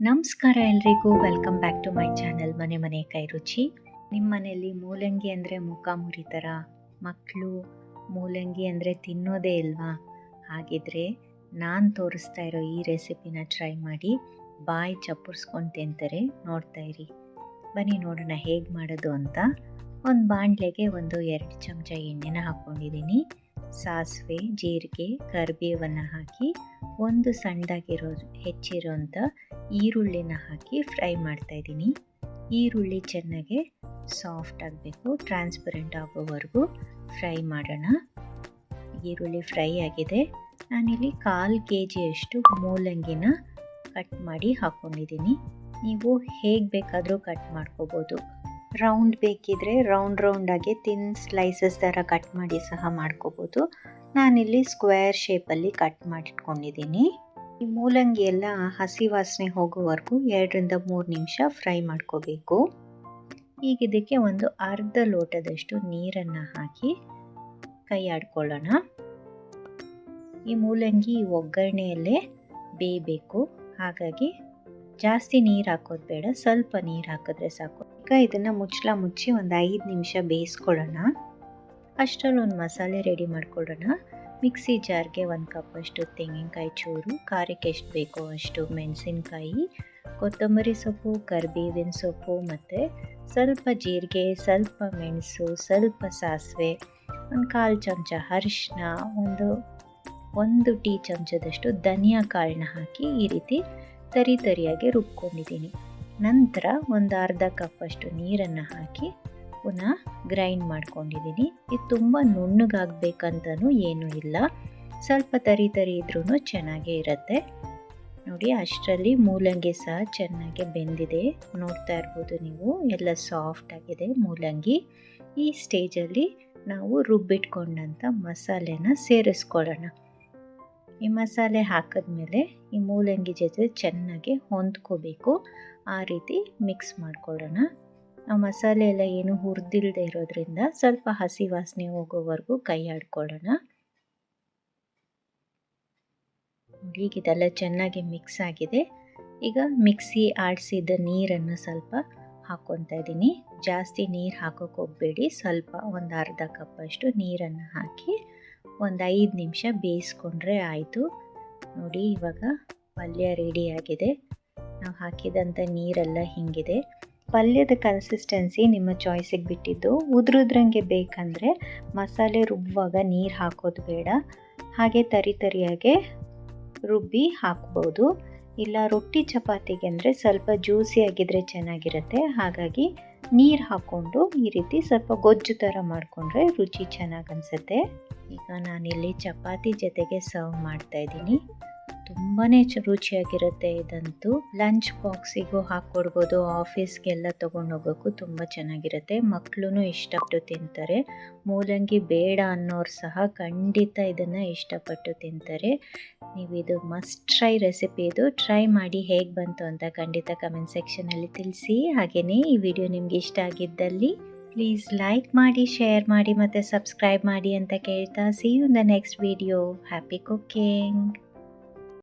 ನಮಸ್ಕಾರ ಎಲ್ರಿಗೂ. Welcome back to my channel ಮನೆ ಮನೆ ಕೈ ರುಚಿ. ನಿಮ್ಮ ಮನೆಯಲ್ಲಿ ಮೂಲಂಗಿ ಅಂದರೆ ಮುಖ ಮುರಿತಾರ? ಮಕ್ಕಳು ಮೂಲಂಗಿ ಅಂದರೆ ತಿನ್ನೋದೇ ಇಲ್ವಾ? ಹಾಗಿದ್ರೆ ನಾನು ತೋರಿಸ್ತಾ ಇರೋ ಈ ರೆಸಿಪಿನ ಟ್ರೈ ಮಾಡಿ ಬಾಯಿ ಚಪ್ಪರ್ಸ್ಕೊಂಡು ತಿಂತಾರೆ. ನೋಡ್ತಾ ಇರಿ. ಬನ್ನಿ ನೋಡೋಣ ಹೇಗೆ ಮಾಡೋದು ಅಂತ. ಒಂದು ಬಾಣಲೆಗೆ ಒಂದು ಎರಡು ಚಮಚ ಎಣ್ಣೆನ ಹಾಕ್ಕೊಂಡಿದ್ದೀನಿ. ಸಾಸಿವೆ, ಜೀರಿಗೆ, ಕರಿಬೇವನ್ನು ಹಾಕಿ ಒಂದು ಸಣ್ಣದಾಗಿರೋ ಹೆಚ್ಚಿರೋಂಥ ಈರುಳ್ಳಿನ ಹಾಕಿ ಫ್ರೈ ಮಾಡ್ತಾಯಿದ್ದೀನಿ ಈರುಳ್ಳಿ ಚೆನ್ನಾಗಿ ಸಾಫ್ಟ್ ಆಗಬೇಕು, ಟ್ರಾನ್ಸ್ಪರೆಂಟ್ ಆಗೋವರೆಗೂ ಫ್ರೈ ಮಾಡೋಣ. ಈರುಳ್ಳಿ ಫ್ರೈ ಆಗಿದೆ. ನಾನಿಲ್ಲಿ ಕಾಲು ಕೆ ಜಿಯಷ್ಟು ಮೂಲಂಗಿನ ಕಟ್ ಮಾಡಿ ಹಾಕ್ಕೊಂಡಿದ್ದೀನಿ ನೀವು ಹೇಗೆ ಬೇಕಾದರೂ ಕಟ್ ಮಾಡ್ಕೋಬೋದು. ರೌಂಡ್ ಬೇಕಿದ್ರೆ ರೌಂಡ್ ರೌಂಡಾಗಿ ತಿನ್ ಸ್ಲೈಸಸ್ ಥರ ಕಟ್ ಮಾಡಿ ಸಹ ಮಾಡ್ಕೋಬೋದು. ನಾನಿಲ್ಲಿ ಸ್ಕ್ವೇರ್ ಶೇಪಲ್ಲಿ ಕಟ್ ಮಾಡಿಟ್ಕೊಂಡಿದ್ದೀನಿ. ಈ ಮೂಲಂಗಿ ಎಲ್ಲ ಹಸಿ ವಾಸನೆ ಹೋಗೋವರೆಗೂ ಎರಡರಿಂದ ಮೂರು ನಿಮಿಷ ಫ್ರೈ ಮಾಡ್ಕೋಬೇಕು. ಈಗ ಇದಕ್ಕೆ ಒಂದು ಅರ್ಧ ಲೋಟದಷ್ಟು ನೀರನ್ನು ಹಾಕಿ ಕೈ ಆಡ್ಕೊಳ್ಳೋಣ. ಈ ಮೂಲಂಗಿ ಒಗ್ಗರಣೆಯಲ್ಲೇ ಬೇಯಬೇಕು. ಹಾಗಾಗಿ ಜಾಸ್ತಿ ನೀರು ಹಾಕೋದು ಬೇಡ, ಸ್ವಲ್ಪ ನೀರು ಹಾಕಿದ್ರೆ ಸಾಕು. ಈಗ ಇದನ್ನು ಮುಚ್ಚಲ ಮುಚ್ಚಿ ಒಂದು ಐದು ನಿಮಿಷ ಬೇಯಿಸ್ಕೊಳ್ಳೋಣ. ಅಷ್ಟರಲ್ಲಿ ಒಂದು ಮಸಾಲೆ ರೆಡಿ ಮಾಡ್ಕೊಳ್ಳೋಣ. ಮಿಕ್ಸಿ ಜಾರ್ಗೆ ಒಂದು ಕಪ್ಪಷ್ಟು ತೆಂಗಿನಕಾಯಿ ಚೂರು ಖಾರಕ್ಕೆ ಎಷ್ಟು ಬೇಕೋ ಅಷ್ಟು ಮೆಣಸಿನಕಾಯಿ, ಕೊತ್ತಂಬರಿ ಸೊಪ್ಪು, ಕರಿಬೇವಿನ ಸೊಪ್ಪು ಮತ್ತು ಸ್ವಲ್ಪ ಜೀರಿಗೆ, ಸ್ವಲ್ಪ ಮೆಣಸು, ಸ್ವಲ್ಪ ಸಾಸಿವೆ, ಒಂದು ಕಾಲು ಚಮಚ ಅರಿಶಿನ, ಒಂದು ಒಂದು ಟೀ ಚಮಚದಷ್ಟು ಧನಿಯಾ ಕಾಳನ್ನ ಹಾಕಿ ಈ ರೀತಿ ತರಿ ತರಿಯಾಗಿ ರುಬ್ಕೊಂಡಿದ್ದೀನಿ. ನಂತರ ಒಂದು ಅರ್ಧ ಕಪ್ಪಷ್ಟು ನೀರನ್ನು ಹಾಕಿ ಪುನಃ ಗ್ರೈಂಡ್ ಮಾಡ್ಕೊಂಡಿದ್ದೀನಿ. ಇದು ತುಂಬ ನುಣ್ಣಗಾಗಬೇಕಂತನೂ ಏನೂ ಇಲ್ಲ. ಸ್ವಲ್ಪ ತರಿ ತರಿ ಇದ್ರೂ ಚೆನ್ನಾಗೇ ಇರುತ್ತೆ. ನೋಡಿ, ಅಷ್ಟರಲ್ಲಿ ಮೂಲಂಗಿ ಸಹ ಚೆನ್ನಾಗಿ ಬೆಂದಿದೆ. ನೋಡ್ತಾ ಇರ್ಬೋದು ನೀವು, ಎಲ್ಲ ಸಾಫ್ಟ್ ಆಗಿದೆ ಮೂಲಂಗಿ. ಈ ಸ್ಟೇಜಲ್ಲಿ ನಾವು ರುಬ್ಬಿಟ್ಕೊಂಡಂಥ ಮಸಾಲೆನ ಸೇರಿಸ್ಕೊಳ್ಳೋಣ. ಈ ಮಸಾಲೆ ಹಾಕಿದ್ಮೇಲೆ ಈ ಮೂಲಂಗಿ ಜೊತೆ ಚೆನ್ನಾಗಿ ಹೊಂದ್ಕೋಬೇಕು. ಆ ರೀತಿ ಮಿಕ್ಸ್ ಮಾಡ್ಕೊಳ್ಳೋಣ. ಆ ಮಸಾಲೆ ಎಲ್ಲ ಏನು ಹುರಿದಿಲ್ಲದೆ ಇರೋದ್ರಿಂದ ಸ್ವಲ್ಪ ಹಸಿ ವಾಸನೆ ಹೋಗೋವರೆಗೂ ಕೈ ಆಡ್ಕೊಳ್ಳೋಣ. ನೋಡಿ, ಇದೆಲ್ಲ ಚೆನ್ನಾಗಿ ಮಿಕ್ಸ್ ಆಗಿದೆ. ಈಗ ಮಿಕ್ಸಿ ಆಡಿಸಿದ ನೀರನ್ನು ಸ್ವಲ್ಪ ಹಾಕ್ಕೊತಾ ಇದ್ದೀನಿ. ಜಾಸ್ತಿ ನೀರು ಹಾಕೋಕೆ ಹೋಗಬೇಡಿ. ಸ್ವಲ್ಪ ಒಂದು ಅರ್ಧ ಕಪ್ಪಷ್ಟು ನೀರನ್ನು ಹಾಕಿ ಒಂದು ಐದು ನಿಮಿಷ ಬೇಯಿಸ್ಕೊಂಡ್ರೆ ಆಯಿತು. ನೋಡಿ, ಇವಾಗ ಪಲ್ಯ ರೆಡಿಯಾಗಿದೆ ನಾವು ಹಾಕಿದಂಥ ನೀರೆಲ್ಲ ಹಿಂಗಿದೆ. ಪಲ್ಯದ ಕನ್ಸಿಸ್ಟೆನ್ಸಿ ನಿಮ್ಮ ಚಾಯ್ಸಿಗೆ ಬಿಟ್ಟಿದ್ದು. ಉದುರುದ್ರಂಗೆ ಬೇಕಂದರೆ ಮಸಾಲೆ ರುಬ್ಬುವಾಗ ನೀರು ಹಾಕೋದು ಬೇಡ. ಹಾಗೆ ತರಿ ತರಿಯಾಗೆ ರುಬ್ಬಿ ಹಾಕ್ಬೋದು. ಇಲ್ಲ ರೊಟ್ಟಿ ಚಪಾತಿಗೆ ಅಂದರೆ ಸ್ವಲ್ಪ ಜ್ಯೂಸಿ ಆಗಿದ್ರೆ ಚೆನ್ನಾಗಿರುತ್ತೆ. ಹಾಗಾಗಿ ನೀರು ಹಾಕ್ಕೊಂಡು ಈ ರೀತಿ ಸ್ವಲ್ಪ ಗೊಜ್ಜು ಥರ ಮಾಡಿಕೊಂಡ್ರೆ ರುಚಿ ಚೆನ್ನಾಗಿ ಅನಿಸುತ್ತೆ. ಈಗ ನಾನಿಲ್ಲಿ ಚಪಾತಿ ಜೊತೆಗೆ ಸರ್ವ್ ಮಾಡ್ತಾಯಿದ್ದೀನಿ ತುಂಬಾ ರುಚಿಯಾಗಿರುತ್ತೆ ಇದಂತೂ. ಲಂಚ್ ಬಾಕ್ಸಿಗೂ ಹಾಕ್ಕೊಡ್ಬೋದು ಆಫೀಸ್ಗೆಲ್ಲ ತೊಗೊಂಡೋಗೋಕ್ಕೂ ತುಂಬ ಚೆನ್ನಾಗಿರುತ್ತೆ. ಮಕ್ಕಳು ಇಷ್ಟಪಟ್ಟು ತಿಂತಾರೆ. ಮೂಲಂಗಿ ಬೇಡ ಅನ್ನೋರು ಸಹ ಖಂಡಿತ ಇದನ್ನು ಇಷ್ಟಪಟ್ಟು ತಿಂತಾರೆ. ನೀವು ಇದು ಮಸ್ಟ್ ಟ್ರೈ ರೆಸಿಪಿ ಇದು. ಟ್ರೈ ಮಾಡಿ ಹೇಗೆ ಬಂತು ಅಂತ ಖಂಡಿತ ಕಮೆಂಟ್ ಸೆಕ್ಷನಲ್ಲಿ ತಿಳಿಸಿ. ಹಾಗೆಯೇ ಈ ವಿಡಿಯೋ ನಿಮಗೆ ಇಷ್ಟ ಆಗಿದ್ದಲ್ಲಿ ಪ್ಲೀಸ್ ಲೈಕ್ ಮಾಡಿ, ಶೇರ್ ಮಾಡಿ ಮತ್ತು ಸಬ್ಸ್ಕ್ರೈಬ್ ಮಾಡಿ ಅಂತ ಕೇಳ್ತಾ. See you the next video happy cooking